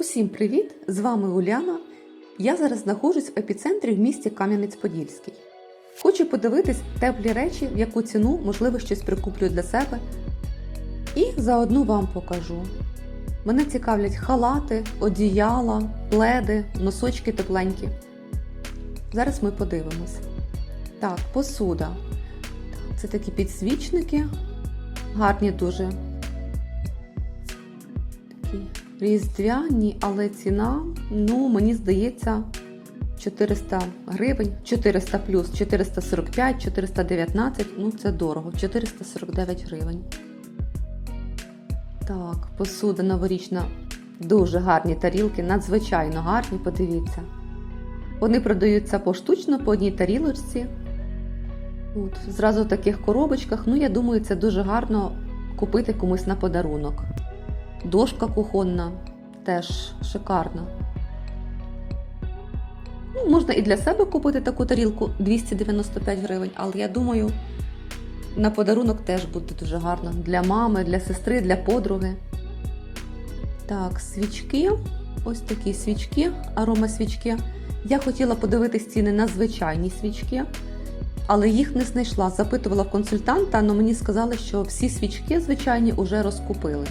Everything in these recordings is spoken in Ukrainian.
Усім привіт! З вами Уляна. Я зараз знаходжусь в епіцентрі в місті Кам'янець-Подільський. Хочу подивитись теплі речі, в яку ціну, можливо, щось прикуплю для себе. І заодно вам покажу. Мене цікавлять халати, одіяла, пледи, носочки тепленькі. Зараз ми подивимось. Так, посуда. Це такі підсвічники. Гарні дуже. Такі різдвяні, але ціна, ну, мені здається, 400 гривень, 400 плюс 445, 419, ну це дорого, 449 гривень. Так, посуда новорічна, дуже гарні тарілки, надзвичайно гарні, подивіться. Вони продаються поштучно по одній тарілочці. От, зразу в таких коробочках. Ну, я думаю, це дуже гарно купити комусь на подарунок. Дошка кухонна теж шикарна. Ну, можна і для себе купити таку тарілку 295 гривень, але я думаю, на подарунок теж буде дуже гарно. Для мами, для сестри, для подруги. Так, свічки. Ось такі свічки, аромасвічки. Я хотіла подивитись ціни на звичайні свічки, але їх не знайшла. Запитувала в консультанта, але мені сказали, що всі свічки звичайні вже розкупили.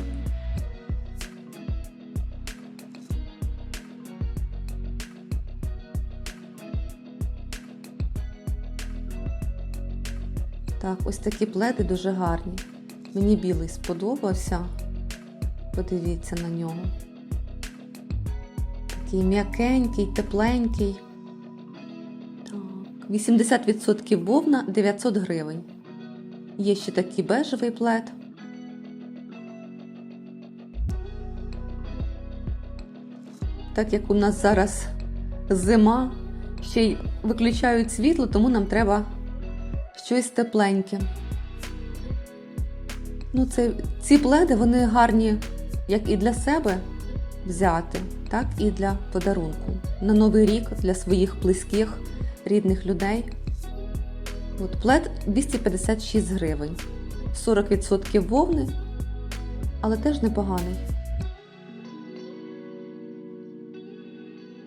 Так, ось такі пледи дуже гарні. Мені білий сподобався. Подивіться на нього. Такий м'якенький, тепленький. Так, 80% вовна 900 гривень. Є ще такий бежевий плед. Так як у нас зараз зима, ще й виключають світло, тому нам треба щось тепленьке. Ну, це, ці пледи вони гарні як і для себе взяти, так і для подарунку. На Новий рік для своїх близьких, рідних людей. От, плед 256 гривень. 40% вовни, але теж непоганий.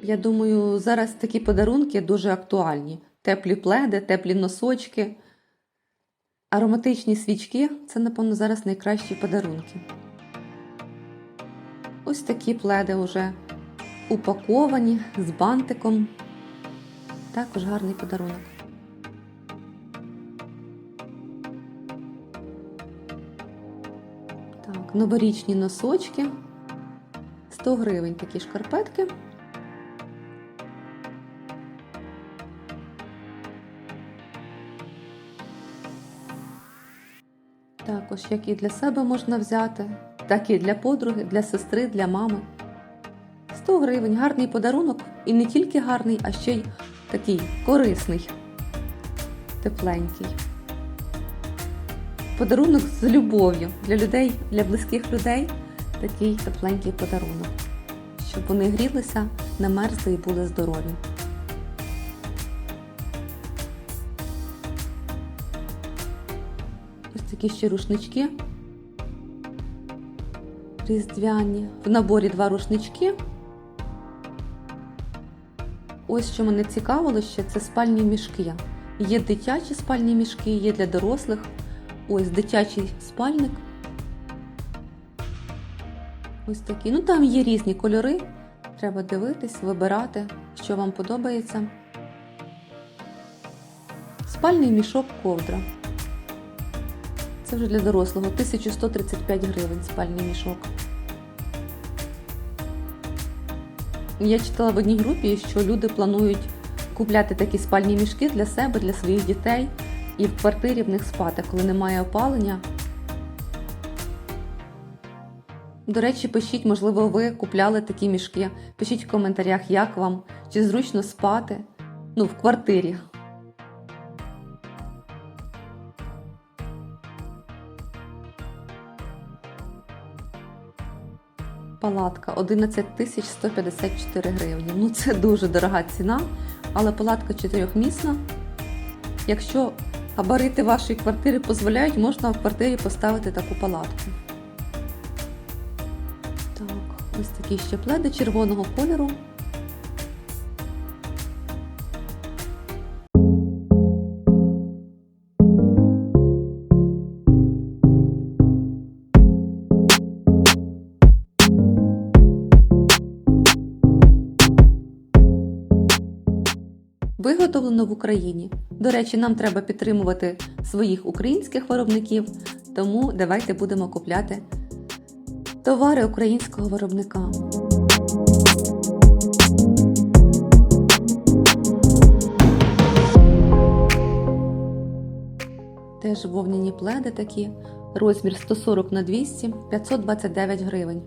Я думаю, зараз такі подарунки дуже актуальні. Теплі пледи, теплі носочки. Ароматичні свічки це, напевно, зараз найкращі подарунки. Ось такі пледи вже упаковані з бантиком. Також гарний подарунок. Так, новорічні носочки. 100 гривень такі шкарпетки. Також як і для себе можна взяти, так і для подруги, для сестри, для мами. 100 гривень гарний подарунок і не тільки гарний, а ще й такий корисний, тепленький. Подарунок з любов'ю для людей, для близьких людей такий тепленький подарунок, щоб вони грілися, не мерзли і були здорові. Такі ще рушнички. Різдвяні. В наборі два рушнички. Ось що мене цікавило ще, це спальні мішки. Є дитячі спальні мішки, є для дорослих. Ось дитячий спальник. Ось такі. Ну там є різні кольори. Треба дивитись, вибирати, що вам подобається. Спальний мішок ковдра. Це вже для дорослого 1135 гривень спальний мішок. Я читала в одній групі, що люди планують купляти такі спальні мішки для себе, для своїх дітей і в квартирі в них спати, коли немає опалення. До речі, пишіть, можливо, ви купляли такі мішки. Пишіть в коментарях, як вам, чи зручно спати ну, в квартирі. Палатка 11 154 гривні. Ну це дуже дорога ціна, але палатка чотирьохмісна. Якщо габарити вашої квартири дозволяють, можна в квартирі поставити таку палатку. Так. Ось такі ще пледи червоного кольору. Виготовлено в Україні. До речі, нам треба підтримувати своїх українських виробників, тому давайте будемо купляти товари українського виробника. Теж вовняні пледи такі, розмір 140 на 200, 529 гривень.